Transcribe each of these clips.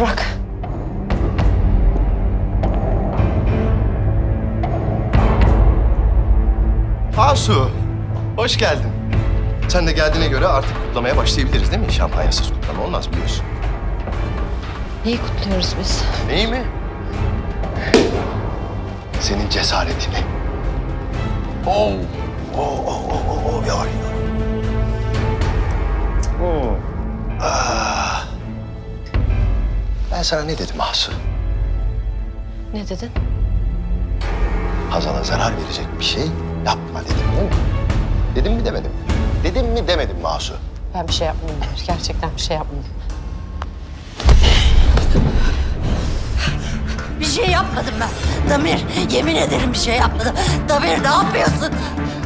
Burak. Tansu, hoş geldin. Sen de geldiğine göre artık kutlamaya başlayabiliriz değil mi? Şampanyasız kutlama olmaz biliyorsun. Neyi kutluyoruz biz? Neyi mi? Senin cesaretini. Oo, oo, oo, oo, oo, oo. Ya Ben sana ne dedim Masu? Ne dedin? Hazal'a zarar verecek bir şey yapma dedim değil mi? Dedim mi demedim? mi? Dedim mi demedim Masu? Ben bir şey yapmadım. Gerçekten bir şey yapmadım. Bir şey yapmadım ben. Damir, yemin ederim bir şey yapmadım. Damir ne yapıyorsun?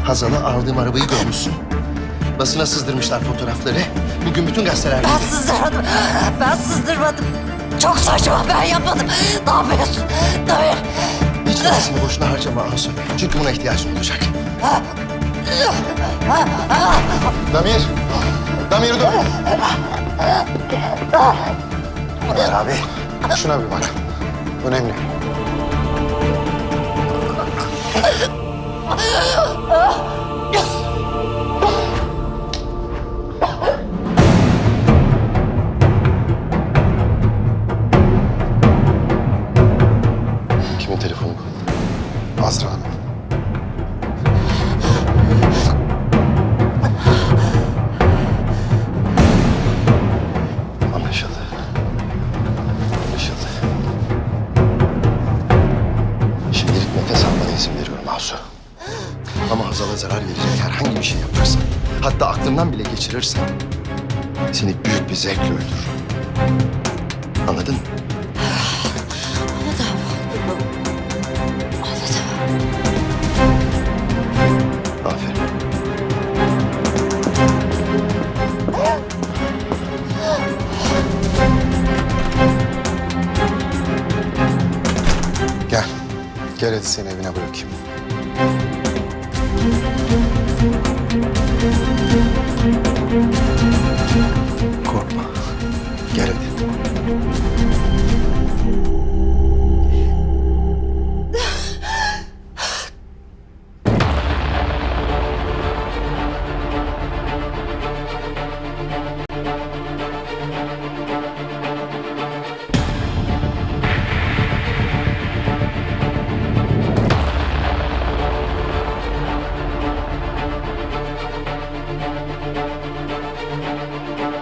Hazal'a aldığım arabayı görmüşsün. Basına sızdırmışlar fotoğrafları. Bugün bütün gazetelerde... Ben sızdırmadım. Ben sızdırmadım. Çok saçma ben yapmadım. Ne yapıyorsun? Damir. Hiç nefesini boşuna harcama Asu. Çünkü buna ihtiyacın olacak. Damir. Damir dur. Ömer abi. Şuna bir bak. Önemli. Kimin Hanım. Anlaşıldı. Anlaşıldı. Şimdilik nefes almana izin veriyorum Asu. Ama Hazal'a zarar verecek herhangi bir şey yaparsan, hatta aklından bile geçirirsen seni büyük bir zevkle öldürürüm. Anladın mı? Gel hadi seni evine bırakayım. Korkma. Gel hadi.